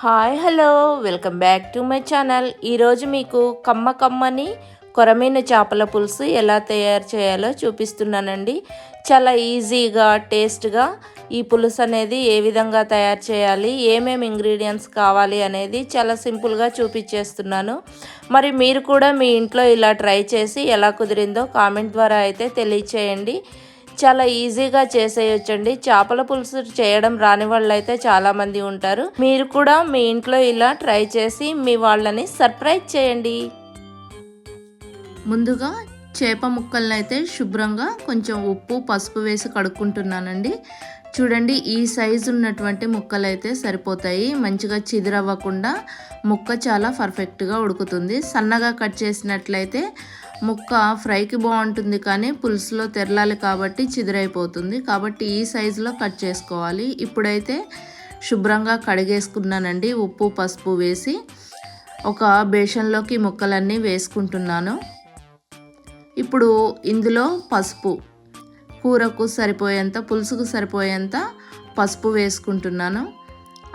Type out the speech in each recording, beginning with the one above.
Hi hello. Welcome back to my channel. ఈరోజు మీకు కమ్మ కమ్మని కొరమీన చేపల పులుసు ఎలా తయారు చేయాలో చూపిస్తున్నానండి. చాలా ఈజీగా టేస్ట్గా ఈ పులుసు అనేది ఏ విధంగా తయారు చేయాలి ఏమేమి ఇంగ్రీడియంట్స్ కావాలి అనేది చాలా సింపుల్గా చూపించేస్తున్నాను. మరి మీరు కూడా మీ ఇంట్లో ఇలా ట్రై చేసి ఎలా కుదిరిందో కామెంట్ ద్వారా అయితే తెలియచేయండి. చాలా ఈజీగా చేసేయొచ్చండి. చేపల పులుసు చేయడం రాని వాళ్ళు అయితే చాలామంది ఉంటారు. మీరు కూడా మీ ఇంట్లో ఇలా ట్రై చేసి మీ వాళ్ళని సర్ప్రైజ్ చేయండి. ముందుగా చేప ముక్కలను అయితే శుభ్రంగా కొంచెం ఉప్పు పసుపు వేసి కడుక్కుంటున్నానండి. చూడండి ఈ సైజు ఉన్నటువంటి ముక్కలు అయితే సరిపోతాయి. మంచిగా చిదిరవ్వకుండా ముక్క చాలా పర్ఫెక్ట్గా ఉడుకుతుంది. సన్నగా కట్ చేసినట్లయితే ముక్క ఫ్రైకి బాగుంటుంది కానీ పులుసులో తెరలాలి కాబట్టి చిదిరైపోతుంది. కాబట్టి ఈ సైజులో కట్ చేసుకోవాలి. ఇప్పుడైతే శుభ్రంగా కడిగేసుకున్నానండి. ఉప్పు పసుపు వేసి ఒక బేషన్లోకి ముక్కలన్నీ వేసుకుంటున్నాను. ఇప్పుడు ఇందులో పసుపు కూరకు సరిపోయేంత పులుసుకు సరిపోయేంత పసుపు వేసుకుంటున్నాను.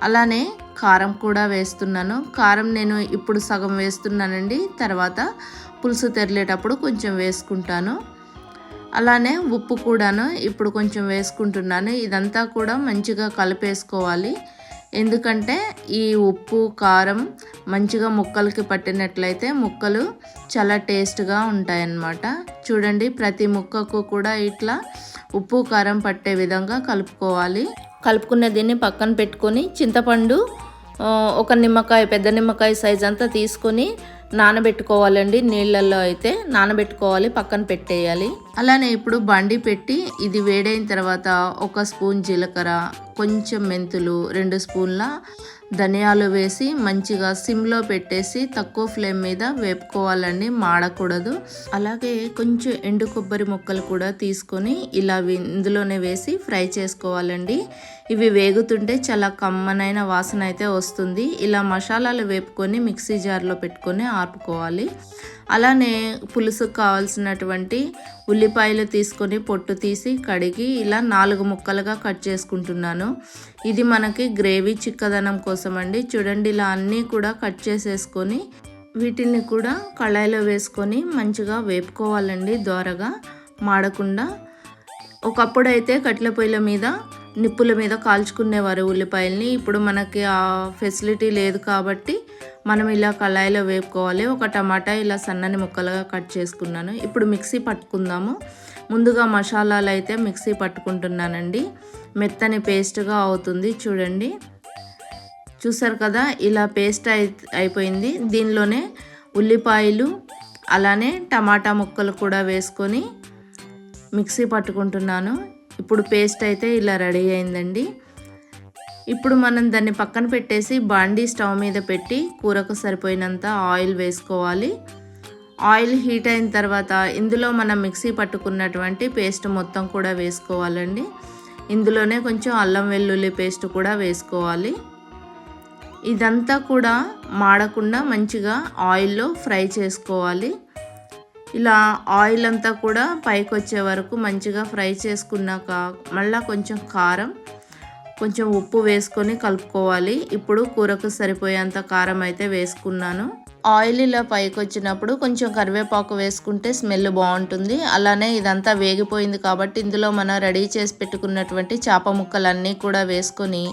అలానే కారం కూడా వేస్తున్నాను. కారం నేను ఇప్పుడు సగం వేస్తున్నానండి. తర్వాత పులుసు తెరలేటప్పుడు కొంచెం వేసుకుంటాను. అలానే ఉప్పు కూడాను ఇప్పుడు కొంచెం వేసుకుంటున్నాను. ఇదంతా కూడా మంచిగా కలిపేసుకోవాలి. ఎందుకంటే ఈ ఉప్పు కారం మంచిగా ముక్కలకి పట్టినట్లయితే ముక్కలు చాలా టేస్ట్గా ఉంటాయన్నమాట. చూడండి ప్రతి ముక్కకు కూడా ఇట్లా ఉప్పు కారం పట్టే విధంగా కలుపుకోవాలి. కలుపుకున్న దీన్ని పక్కన పెట్టుకొని చింతపండు ఒక నిమ్మకాయ పెద్ద నిమ్మకాయ సైజ్ అంతా తీసుకొని నానబెట్టుకోవాలండి. నీళ్ళల్లో అయితే నానబెట్టుకోవాలి పక్కన పెట్టేయాలి. అలానే ఇప్పుడు బండి పెట్టి ఇది వేడైన తర్వాత ఒక స్పూన్ జీలకర్ర కొంచెం మెంతులు రెండు స్పూన్ల ధనియాలు వేసి మంచిగా సిమ్లో పెట్టేసి తక్కువ ఫ్లేమ్ మీద వేపుకోవాలండి మాడకూడదు. అలాగే కొంచెం ఎండు కొబ్బరి ముక్కలు కూడా తీసుకొని ఇలా ఇందులోనే వేసి ఫ్రై చేసుకోవాలండి. ఇవి వేగుతుంటే చాలా కమ్మనైన వాసన అయితే వస్తుంది. ఇలా మసాలాలు వేపుకొని మిక్సీ జార్లో పెట్టుకొని ఆపుకోవాలి అలానే పులుసుకు కావాల్సినటువంటి ఉల్లిపాయలు తీసుకొని పొట్టు తీసి కడిగి ఇలా నాలుగు ముక్కలుగా కట్ చేసుకుంటున్నాను. ఇది మనకి గ్రేవీ చిక్కదనం కోసం అండి చూడండి ఇలా అన్నీ కూడా కట్ చేసేసుకొని వీటిని కూడా కళాయిలో వేసుకొని మంచిగా వేపుకోవాలండి దోరగా మాడకుండా. ఒకప్పుడు అయితే కట్టెల పొయ్యిల మీద నిప్పుల మీద కాల్చుకునేవారు ఉల్లిపాయల్ని. ఇప్పుడు మనకి ఆ ఫెసిలిటీ లేదు కాబట్టి మనం ఇలా కళాయిలో వేపుకోవాలి. ఒక టమాటా ఇలా సన్నని ముక్కలుగా కట్ చేసుకున్నాను. ఇప్పుడు మిక్సీ పట్టుకుందాము. ముందుగా మసాలాలు అయితే మిక్సీ పట్టుకుంటున్నానండి. మెత్తని పేస్ట్గా అవుతుంది చూడండి. చూసారు కదా ఇలా పేస్ట్ అయి అయిపోయింది. దీనిలోనే ఉల్లిపాయలు అలానే టమాటా ముక్కలు కూడా వేసుకొని మిక్సీ పట్టుకుంటున్నాను. ఇప్పుడు పేస్ట్ అయితే ఇలా రెడీ అయిందండి. ఇప్పుడు మనం దాన్ని పక్కన పెట్టేసి బాండీ స్టవ్ మీద పెట్టి కూరకు సరిపోయినంత ఆయిల్ వేసుకోవాలి. ఆయిల్ హీట్ అయిన తర్వాత ఇందులో మనం మిక్సీ పట్టుకున్నటువంటి పేస్ట్ మొత్తం కూడా వేసుకోవాలండి. ఇందులోనే కొంచెం అల్లం వెల్లుల్లి పేస్ట్ కూడా వేసుకోవాలి. ఇదంతా కూడా మాడకుండా మంచిగా ఆయిల్లో ఫ్రై చేసుకోవాలి. ఇలా ఆయిల్ అంతా కూడా పైకి వచ్చే వరకు మంచిగా ఫ్రై చేసుకున్నాక మళ్ళీ కొంచెం కారం కొంచెం ఉప్పు వేసుకొని కలుపుకోవాలి. ఇప్పుడు కూరకు సరిపోయేంత కారం అయితే వేసుకున్నాను. ఆయిల్ ఇలా పైకి వచ్చినప్పుడు కొంచెం కరివేపాకు వేసుకుంటే స్మెల్ బాగుంటుంది. అలానే ఇదంతా వేగిపోయింది కాబట్టి ఇందులో మనం రెడీ చేసి పెట్టుకున్నటువంటి చేప ముక్కలన్నీ కూడా వేసుకొని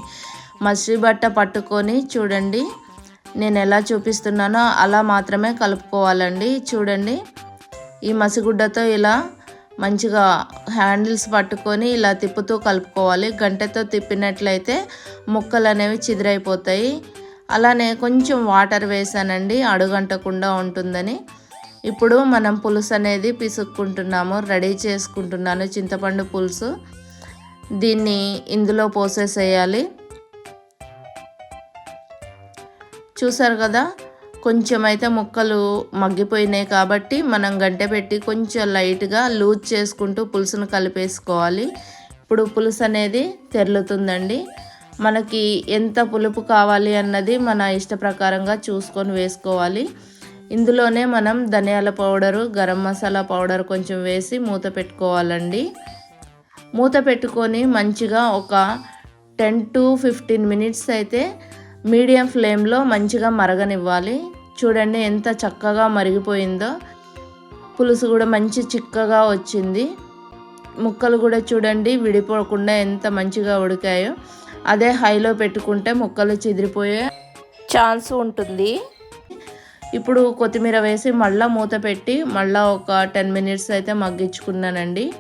మసిరి బట్ట పట్టుకొని చూడండి. నేను ఎలా చూపిస్తున్నానో అలా మాత్రమే కలుపుకోవాలండి. చూడండి. ఈ మసిగుడ్డతో ఇలా మంచిగా హ్యాండిల్స్ పట్టుకొని ఇలా తిప్పుతూ కలుపుకోవాలి. గంటతో తిప్పినట్లయితే ముక్కలు అనేవి చిదిరైపోతాయి. అలానే కొంచెం వాటర్ వేసానండి అడుగంటకుండా ఉంటుందని. ఇప్పుడు మనం పులుసు అనేది పిసుక్కుంటున్నాము రెడీ చేసుకుంటున్నాను చింతపండు పులుసు. దీన్ని ఇందులో పోసేసేయాలి. చూసారు కదా కొంచెం అయితే ముక్కలు మగ్గిపోయినాయి కాబట్టి మనం గంటె పెట్టి కొంచెం లైట్గా లూజ్ చేసుకుంటూ పులుసును కలిపేసుకోవాలి. ఇప్పుడు పులుసు అనేది తెరులుతుందండి. మనకి ఎంత పులుపు కావాలి అన్నది మన ఇష్ట ప్రకారంగా చూసుకొని వేసుకోవాలి. ఇందులోనే మనం ధనియాల పౌడరు గరం మసాలా పౌడర్ కొంచెం వేసి మూత పెట్టుకోవాలండి. మూత పెట్టుకొని మంచిగా ఒక టెన్ టు ఫిఫ్టీన్ మినిట్స్ అయితే మీడియం ఫ్లేమ్లో మంచిగా మరగనివ్వాలి. చూడండి ఎంత చక్కగా మరిగిపోయిందో. పులుసు కూడా మంచి చిక్కగా వచ్చింది. ముక్కలు కూడా చూడండి విడిపోకుండా ఎంత మంచిగా ఉడికాయో. అదే హైలో పెట్టుకుంటే ముక్కలు చెదిరిపోయే ఛాన్స్ ఉంటుంది. ఇప్పుడు కొత్తిమీర వేసి మళ్ళీ మూత పెట్టి మళ్ళీ ఒక టెన్ మినిట్స్ అయితే మగ్గించుకున్నానండి.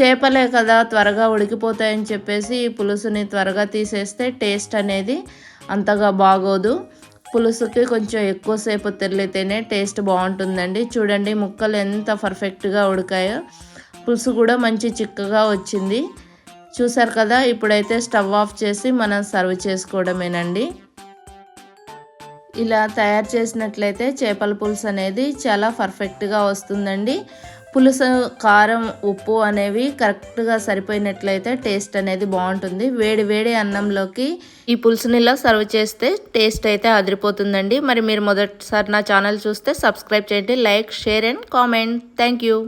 చేపలే కదా త్వరగా ఉడికిపోతాయని చెప్పేసి ఈ పులుసుని త్వరగా తీసేస్తే టేస్ట్ అనేది అంతగా బాగోదు. పులుసుకి కొంచెం ఎక్కువసేపు తెల్లితేనే టేస్ట్ బాగుంటుందండి. చూడండి ముక్కలు ఎంత పర్ఫెక్ట్గా ఉడికాయో. పులుసు కూడా మంచి చిక్కగా వచ్చింది. చూసారు కదా ఇప్పుడైతే స్టవ్ ఆఫ్ చేసి మనం సర్వ్ చేసుకోవడమేనండి. ఇలా తయారు చేసినట్లయితే చేపల పులుసు అనేది చాలా పర్ఫెక్ట్గా వస్తుందండి. పులుసు కారం ఉప్పు అనేవి కరెక్ట్గా సరిపోయినట్లయితే టేస్ట్ అనేది బాగుంటుంది. వేడి వేడి అన్నంలోకి ఈ పులుసుని ఇలా సర్వ్ చేస్తే టేస్ట్ అయితే అదిరిపోతుందండి. మరి మీరు మొదటిసారి నా ఛానల్ చూస్తే సబ్స్క్రైబ్ చేయండి like share and comment. Thank you